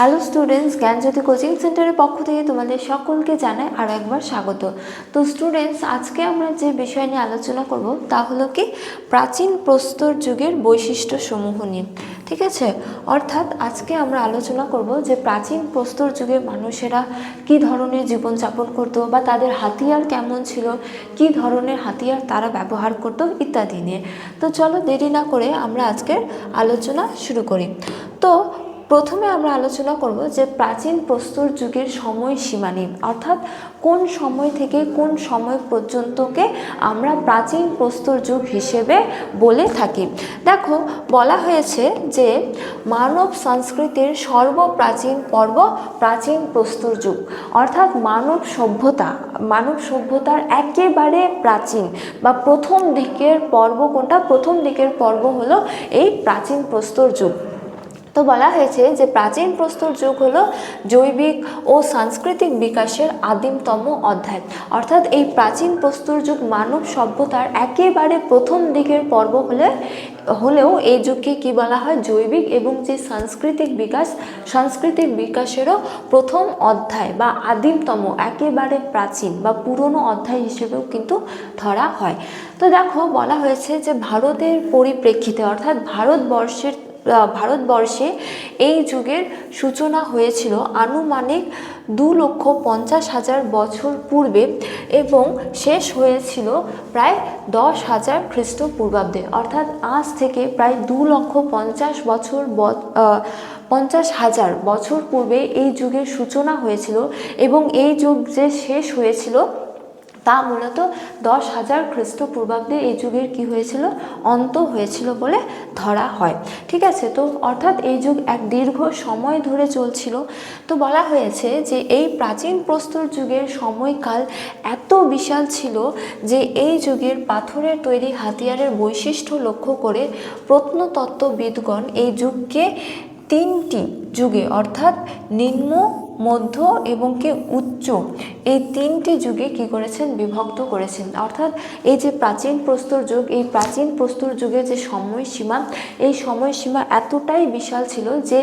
Hello students জ্ঞানজ্যোতি coaching সেন্টারের পক্ষ থেকে তোমাদের সকলকে জানাই আরও একবার স্বাগত। তো স্টুডেন্টস আজকে আমরা যে বিষয় নিয়ে আলোচনা করব তা হলো কি প্রাচীন প্রস্তর যুগের বৈশিষ্ট্য সমূহ নিয়ে। ঠিক আছে? অর্থাৎ আজকে আমরা আলোচনা করব যে প্রাচীন প্রস্তর যুগের মানুষেরা কি ধরনের জীবনযাপন করতো বা তাদের হাতিয়ার কেমন ছিল, কি ধরনের হাতিয়ার তারা ব্যবহার করতো ইত্যাদি নিয়ে। তো চলো দেরি না করে আমরা আজকের আলোচনা শুরু করি। তো প্রথমে আমরা আলোচনা করব যে প্রাচীন প্রস্তর যুগের সময়সীমা নিয়ে, অর্থাৎ কোন সময় থেকে কোন সময় পর্যন্তকে আমরা প্রাচীন প্রস্তর যুগ হিসেবে বলে থাকি। দেখো, বলা হয়েছে যে মানব সংস্কৃতির সর্বপ্রাচীন পর্ব প্রাচীন প্রস্তর যুগ। অর্থাৎ মানব সভ্যতা, মানব সভ্যতার একেবারে প্রাচীন বা প্রথম দিকের পর্ব কোনটা? প্রথম দিকের পর্ব হলো এই প্রাচীন প্রস্তর যুগ। তো বলা হয়েছে যে প্রাচীন প্রস্তর যুগ হলো জৈবিক ও সাংস্কৃতিক বিকাশের আদিমতম অধ্যায়। অর্থাৎ এই প্রাচীন প্রস্তর যুগ মানব সভ্যতার একেবারে প্রথম দিকের পর্ব হলে, হলেও এই যুগকে কি বলা হয়? জৈবিক এবং যে সাংস্কৃতিক বিকাশ, সাংস্কৃতিক বিকাশেরও প্রথম অধ্যায় বা আদিমতম, একেবারে প্রাচীন বা পুরনো অধ্যায় হিসেবেও কিন্তু ধরা হয়। তো দেখো, বলা হয়েছে যে ভারতের পরিপ্রেক্ষিতে, অর্থাৎ ভারতবর্ষের ভারতবর্ষে এই যুগের সূচনা হয়েছিল আনুমানিক দু লক্ষ পঞ্চাশ হাজার বছর পূর্বে এবং শেষ হয়েছিল প্রায় দশ হাজার খ্রিস্টপূর্বাব্দে। অর্থাৎ আজ থেকে প্রায় দু লক্ষ পঞ্চাশ বছর পঞ্চাশ হাজার বছর পূর্বে এই যুগের সূচনা হয়েছিল এবং এই যুগ যে শেষ হয়েছিল তা মূলত দশ হাজার খ্রিস্টপূর্বাব্দে এই যুগের কি হয়েছিল? অন্ত হয়েছিল বলে ধরা হয়। ঠিক আছে? তো অর্থাৎ এই যুগ এক দীর্ঘ সময় ধরে চলছিল। তো বলা হয়েছে যে এই প্রাচীন প্রস্তর যুগের সময়কাল এত বিশাল ছিল যে এই যুগের পাথরের তৈরি হাতিয়ারের বৈশিষ্ট্য লক্ষ্য করে প্রত্নতত্ত্ববিদগণ এই যুগকে তিনটি যুগে, অর্থাৎ নিম্ন মধ্য এবং কি উচ্চ, এই তিনটি যুগে কি করেছেন? বিভক্ত করেছেন। অর্থাৎ এই যে প্রাচীন প্রস্তর যুগ, এই প্রাচীন প্রস্তর যুগের যে সময়সীমা, এই সময়সীমা এতটাই বিশাল ছিল যে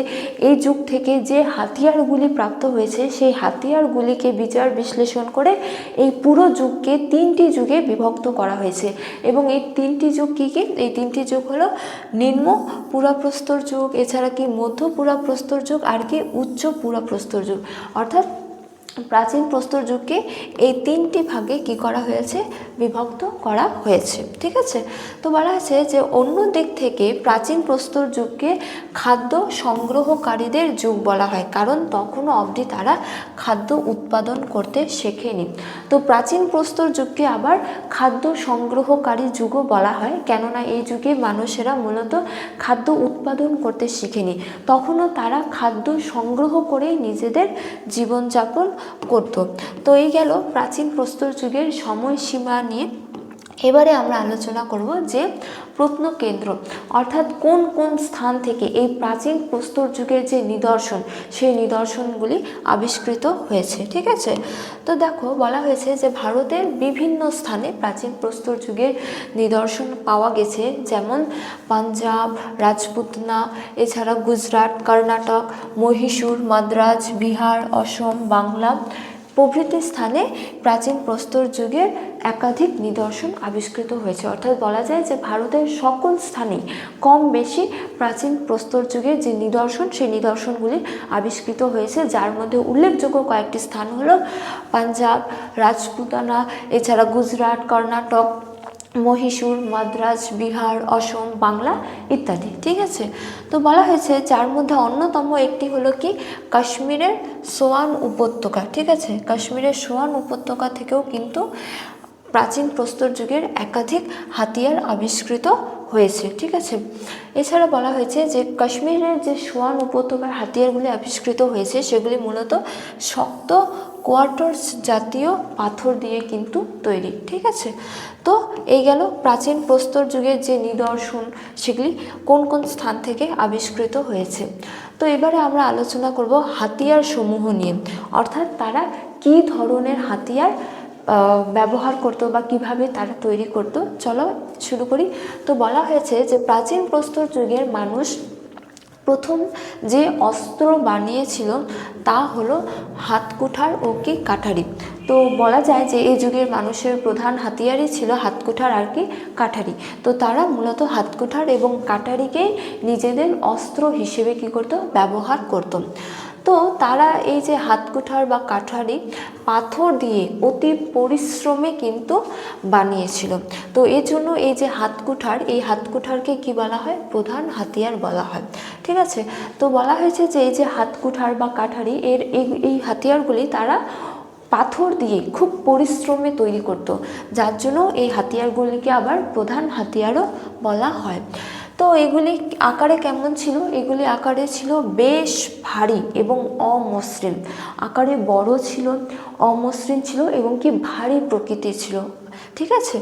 এই যুগ থেকে যে হাতিয়ারগুলি প্রাপ্ত হয়েছে, সেই হাতিয়ারগুলিকে বিচার বিশ্লেষণ করে এই পুরো যুগকে তিনটি যুগে বিভক্ত করা হয়েছে। এবং এই তিনটি যুগ কী কী? এই তিনটি যুগ হলো নিম্ন পুরাপ্রস্তর যুগ, এছাড়া কি মধ্য পুরাপ্রস্তর যুগ, আর কি উচ্চ পুরাপ্রস্তর যুগ। অর্থাৎ প্রাচীন প্রস্তর যুগকে এই তিনটি ভাগে কি করা হয়েছে? বিভক্ত করা হয়েছে। ঠিক আছে? তো বলা আছে যে অন্য দিক থেকে প্রাচীন প্রস্তর যুগকে খাদ্য সংগ্রহকারীদের যুগ বলা হয়, কারণ তখনও অবধি তারা খাদ্য উৎপাদন করতে শেখেনি। তো প্রাচীন প্রস্তর যুগকে আবার খাদ্য সংগ্রহকারী যুগও বলা হয়, কেননা এই যুগে মানুষেরা মূলত খাদ্য উৎপাদন করতে শিখেনি। তখনও তারা খাদ্য সংগ্রহ করেই নিজেদের জীবনযাপন করতো। তো এই গেল প্রাচীন প্রস্তর যুগের সময়সীমা নিয়ে এবারে আমরা আলোচনা করব যে প্রত্নকেন্দ্র, অর্থাৎ কোন কোন স্থান থেকে এই প্রাচীন প্রস্তর যুগের যে নিদর্শন, সেই নিদর্শনগুলি আবিষ্কৃত হয়েছে, ঠিক আছে? তো দেখো, বলা হয়েছে যে ভারতের বিভিন্ন স্থানে প্রাচীন প্রস্তর যুগের নিদর্শন পাওয়া গেছে, যেমন পাঞ্জাব, রাজপুতনা, এছাড়া গুজরাট, কর্ণাটক, মহীশূর, মাদ্রাজ, বিহার, অসম, বাংলা। প্রভৃতি স্থানে প্রাচীন প্রস্তর যুগের একাধিক নিদর্শন আবিষ্কৃত হয়েছে। অর্থাৎ বলা যায় যে ভারতের সকল স্থানেই কম বেশি প্রাচীন প্রস্তর যুগের যে নিদর্শন, সেই নিদর্শনগুলি আবিষ্কৃত হয়েছে। যার মধ্যে উল্লেখযোগ্য কয়েকটি স্থান হলো পাঞ্জাব, রাজপুতানা, এছাড়া গুজরাট, কর্ণাটক মহীশূর, মাদ্রাজ, বিহার, অসম, বাংলা ইত্যাদি, ঠিক আছে? তো বলা হয়েছে যার মধ্যে অন্যতম একটি হলো কি? কাশ্মীরের সোয়ান উপত্যকা, ঠিক আছে? কাশ্মীরের সোয়ান উপত্যকা থেকেও কিন্তু প্রাচীন প্রস্তর যুগের একাধিক হাতিয়ার আবিষ্কৃত হয়েছে, ঠিক আছে? এছাড়া বলা হয়েছে যে কাশ্মীরের যে সোয়ান উপত্যকার হাতিয়ারগুলি আবিষ্কৃত হয়েছে, সেগুলি মূলত শক্ত কোয়ার্টার্স জাতীয় পাথর দিয়ে কিন্তু তৈরি, ঠিক আছে? তো এই গেল প্রাচীন প্রস্তর যুগের যে নিদর্শন, সেগুলি কোন কোন স্থান থেকে আবিষ্কৃত হয়েছে? তো এবারে আমরা আলোচনা করব হাতিয়ার সমূহ নিয়ে। অর্থাৎ তারা কি ধরনের হাতিয়ার ব্যবহার করতো বা কীভাবে তারা তৈরি করতো? চলো শুরু করি। তো বলা হয়েছে যে প্রাচীন প্রস্তর যুগের মানুষ প্রথম যে অস্ত্র বানিয়েছিল তা হলো হাতকুঠার ও কি কাঠারি। তো বলা যায় যে এই যুগের মানুষের প্রধান হাতিয়ারই ছিল হাতকুঠার আর কি কাঠারি। তো তারা মূলত হাতকুঠার এবং কাঠারিকে নিজেদের অস্ত্র হিসেবে কি করত? ব্যবহার করতো। তো তারা এই যে হাতকুঠার বা কাঠারি পাথর দিয়ে অতি পরিশ্রমে কিন্তু বানিয়েছিল। তো এর জন্য এই যে হাতকুঠার, এই হাতকুঠারকে কি বলা হয়? প্রধান হাতিয়ার বলা হয়। ঠিক আছে? তো বলা হয়েছে যে এই যে হাতকুঠার বা কাঠারি, এর এই এই হাতিয়ারগুলি তারা পাথর দিয়ে খুব পরিশ্রমে তৈরি করত। যার জন্য এই হাতিয়ারগুলিকে আবার প্রধান হাতিয়ারও বলা হয়। তো এগুলি আকারে কেমন ছিল? এগুলি আকারে ছিল বেশ ভারী এবং অমসৃণ। আকারে বড় ছিল, অমসৃণ ছিল এবং কি ভারী প্রকৃতি ছিল। ঠিক আছে?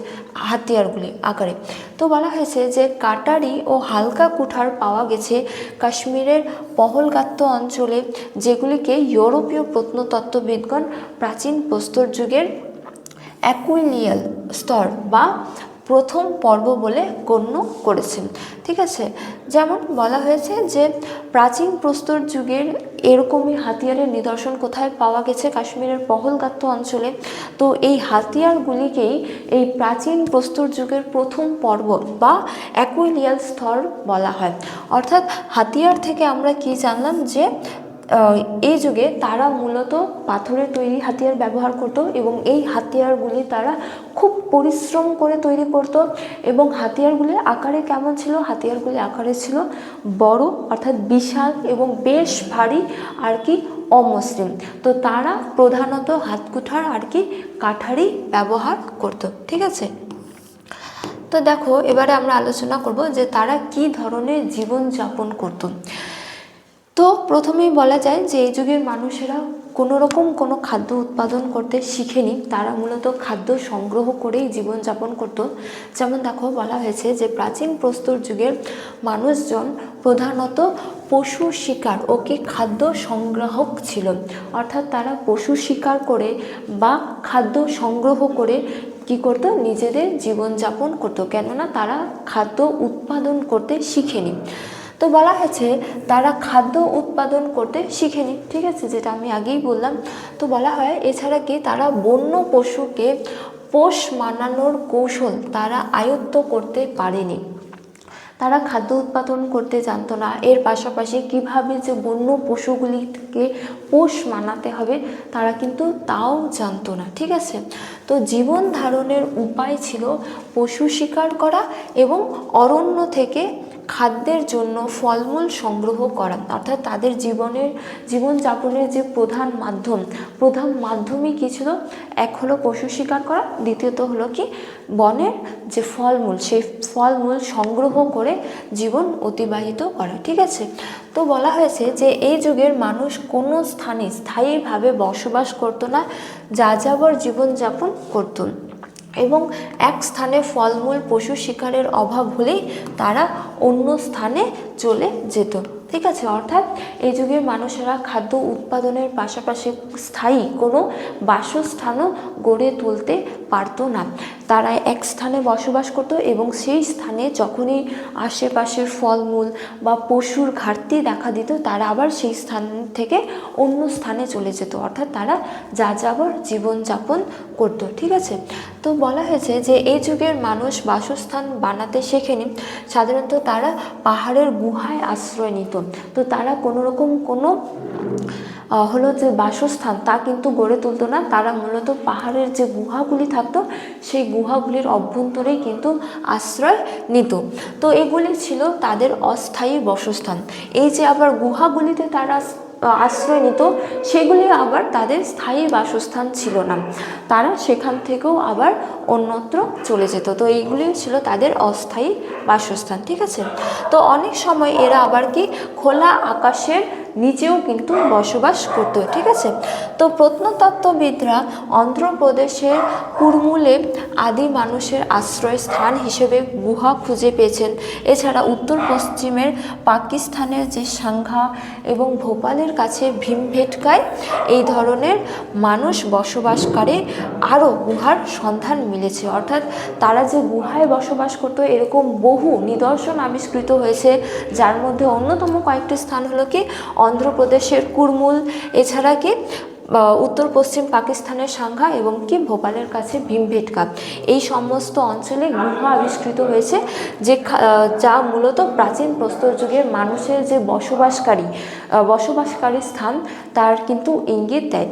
হাতিয়ারগুলি আকারে। তো বলা হয়েছে যে কাটারি ও হালকা কুঠার পাওয়া গেছে কাশ্মীরের পহলগাত্ত অঞ্চলে, যেগুলিকে ইউরোপীয় প্রত্নতত্ত্ববিদগণ প্রাচীন প্রস্তর যুগের অ্যাকুইলিয়াল স্তর বা প্রথম পর্ব বলে গণ্য করেছেন। ঠিক আছে? যেমন বলা হয়েছে যে, প্রাচীন প্রস্তর যুগের এরকমই হাতিয়ারের নিদর্শন কোথায় পাওয়া গেছে কাশ্মীরের পহলগাত্ত অঞ্চলে? তো এই হাতিয়ারগুলিকেই এই প্রাচীন প্রস্তর যুগের প্রথম পর্ব বা অ্যাকুইলিয়াল স্তর বলা হয়। অর্থাৎ হাতিয়ার থেকে আমরা কি জানলাম যে এই যুগে তারা মূলত পাথরের তৈরি হাতিয়ার ব্যবহার করত এবং এই হাতিয়ারগুলি তারা খুব পরিশ্রম করে তৈরি করত এবং হাতিয়ারগুলির আকারে কেমন ছিল? হাতিয়ারগুলি আকারে ছিল বড়, অর্থাৎ বিশাল এবং বেশ ভারী, আর কি অমসৃণ। তো তারা প্রধানত হাতকুঠার, আর কি কাঠারি ব্যবহার করত, ঠিক আছে? তো দেখো, এবারে আমরা আলোচনা করব যে তারা কি ধরনের জীবন যাপন করত। তো প্রথমেই বলা যায় যে এই যুগের মানুষেরা কোনো রকম কোনো খাদ্য উৎপাদন করতে শিখেনি। তারা মূলত খাদ্য সংগ্রহ করেই জীবনযাপন করত। যেমন দেখো, বলা হয়েছে যে প্রাচীন প্রস্তর যুগের মানুষজন প্রধানত পশু শিকার ও কি খাদ্য সংগ্রাহক ছিল। অর্থাৎ তারা পশু শিকার করে বা খাদ্য সংগ্রহ করে কি করতো? নিজেদের জীবনযাপন করতো। কেননা তারা খাদ্য উৎপাদন করতে শিখেনি। তো বলা হয়েছে, তারা খাদ্য উৎপাদন করতে শিখেনি। ঠিক আছে? যেটা আমি আগেই বললাম। তো বলা হয়, এছাড়া কি তারা বন্য পশুকে পোষ মানানোর কৌশল তারা আয়ত্ত করতে পারেনি? তারা খাদ্য উৎপাদন করতে জানতো না। এর পাশাপাশি কীভাবে যে বন্য পশুগুলিকে পোষ মানাতে হবে, তারা কিন্তু তাও জানতো না। ঠিক আছে? তো জীবন ধারণের উপায় ছিল পশু শিকার করা এবং অরণ্য থেকে খাদ্যের জন্য ফলমূল সংগ্রহ করা, অর্থাৎ তাদের জীবনের, জীবনযাপনের যে প্রধান মাধ্যম, প্রধান মাধ্যমই কী ছিল? এক হলো পশু শিকার করা, দ্বিতীয়ত হলো কি? বনের যে ফলমূল, সেই ফলমূল সংগ্রহ করে জীবন অতিবাহিত করা, ঠিক আছে? তো বলা হয়েছে যে এই যুগের মানুষ কোনো স্থানে স্থায়ীভাবে বসবাস করতো না, যাযাবর জীবনযাপন করতো। এবং এক স্থানে ফলমূল পশু শিকারের অভাব হলেই তারা অন্য স্থানে চলে যেত। ঠিক আছে, অর্থাৎ এই যুগের মানুষেরা খাদ্য উৎপাদনের পাশাপাশি স্থায়ী কোনো বাসস্থানও গড়ে তুলতে পারতো না। তারা এক স্থানে বসবাস করত এবং সেই স্থানে যখনই আশেপাশের ফলমূল বা পশুর ঘাটতি দেখা দিত, তারা আবার সেই স্থান থেকে অন্য স্থানে চলে যেত। অর্থাৎ তারা যাযাবর জীবনযাপন করত, ঠিক আছে? তো বলা হয়েছে যে এই যুগের মানুষ বাসস্থান বানাতে শেখেনি। সাধারণত তারা পাহাড়ের গুহায় আশ্রয় নিত। তো তারা কোনো রকম কোনো হলো যে বাসস্থান তা কিন্তু গড়ে তুলতো না। তারা মূলত পাহাড়ের যে গুহাগুলি থাকতো, সেই গুহাগুলির অভ্যন্তরেই কিন্তু আশ্রয় নিত। তো এগুলি ছিল তাদের অস্থায়ী বাসস্থান। এই যে আবার গুহাগুলিতে তারা আশ্রয় নিত, সেগুলি আবার তাদের স্থায়ী বাসস্থান ছিল না। তারা সেখান থেকেও আবার অন্যত্র চলে যেত। তো এইগুলি ছিল তাদের অস্থায়ী বাসস্থান, ঠিক আছে? তো অনেক সময় এরা আবার কি খোলা আকাশের নিচেও কিন্তু বসবাস করতো, ঠিক আছে? তো প্রত্নতত্ত্ববিদরা অন্ধ্রপ্রদেশের কুরমুলে আদি মানুষের আশ্রয় স্থান হিসেবে গুহা খুঁজে পেয়েছেন। এছাড়া উত্তর পশ্চিমের পাকিস্তানের যে সাংঘা এবং ভোপালের কাছে ভীমভেটকায় এই ধরনের মানুষ বসবাসকারী আরও গুহার সন্ধান মিলেছে। অর্থাৎ তারা যে গুহায় বসবাস করতো, এরকম বহু নিদর্শন আবিষ্কৃত হয়েছে, যার মধ্যে অন্যতম কয়েকটি স্থান হলো কি? অন্ধ্রপ্রদেশের কুরমুল এছাড়া কি উত্তর পশ্চিম পাকিস্তানের সাংঘা এবং কি ভোপালের কাছে ভীমভেটকা এই সমস্ত অঞ্চলে গুহা আবিষ্কৃত হয়েছে, যে যা মূলত প্রাচীন প্রস্তর যুগের মানুষের যে বসবাসকারী বসবাসকারী স্থান, তার কিন্তু ইঙ্গিত দেয়।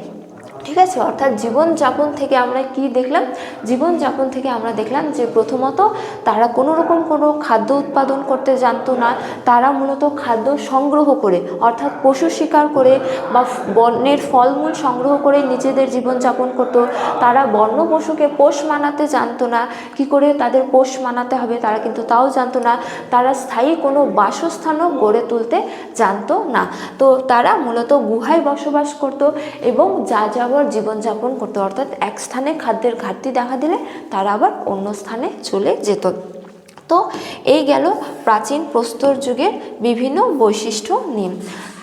ঠিক আছে? অর্থাৎ জীবনযাপন থেকে আমরা কি দেখলাম? জীবনযাপন থেকে আমরা দেখলাম যে প্রথমত তারা কোনো রকম কোনো খাদ্য উৎপাদন করতে জানতো না। তারা মূলত খাদ্য সংগ্রহ করে, অর্থাৎ পশু শিকার করে বা বনের ফলমূল সংগ্রহ করে নিজেদের জীবনযাপন করতো। তারা বন্য পশুকে পোষ মানাতে জানতো না। কি করে তাদের পোষ মানাতে হবে তারা কিন্তু তাও জানতো না। তারা স্থায়ী কোনো বাসস্থানও গড়ে তুলতে জানতো না। তো তারা মূলত গুহায় বসবাস করত এবং যা যা যাবর জীবনযাপন করতো অর্থাৎ এক স্থানে খাদ্যের ঘাটতি দেখা দিলে তারা আবার অন্য স্থানে চলে যেত। তো এই গেল প্রাচীন প্রস্তর যুগের বিভিন্ন বৈশিষ্ট্য নিয়ে।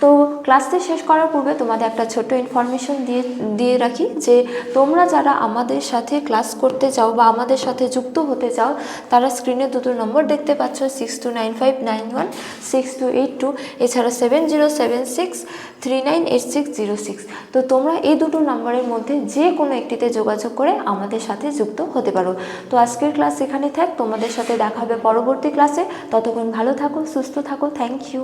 তো ক্লাসটি শেষ করার পূর্বে তোমাদের একটা ছোট্ট ইনফরমেশন দিয়ে দিয়ে রাখি যে তোমরা যারা আমাদের সাথে ক্লাস করতে চাও বা আমাদের সাথে যুক্ত হতে চাও, তারা স্ক্রিনে দুটো নম্বর দেখতে পাচ্ছ six two nine five nine one six two eight two এছাড়া seven zero seven six three nine eight six zero six তো তোমরা এই দুটো নম্বরের মধ্যে যে কোনো একটিতে যোগাযোগ করে আমাদের সাথে যুক্ত হতে পারো। তো আজকের ক্লাস এখানে থাক, তোমাদের সাথে দেখা হবে পরবর্তী ক্লাসে ততক্ষণ ভালো থাকো, সুস্থ থাকো থ্যাংক ইউ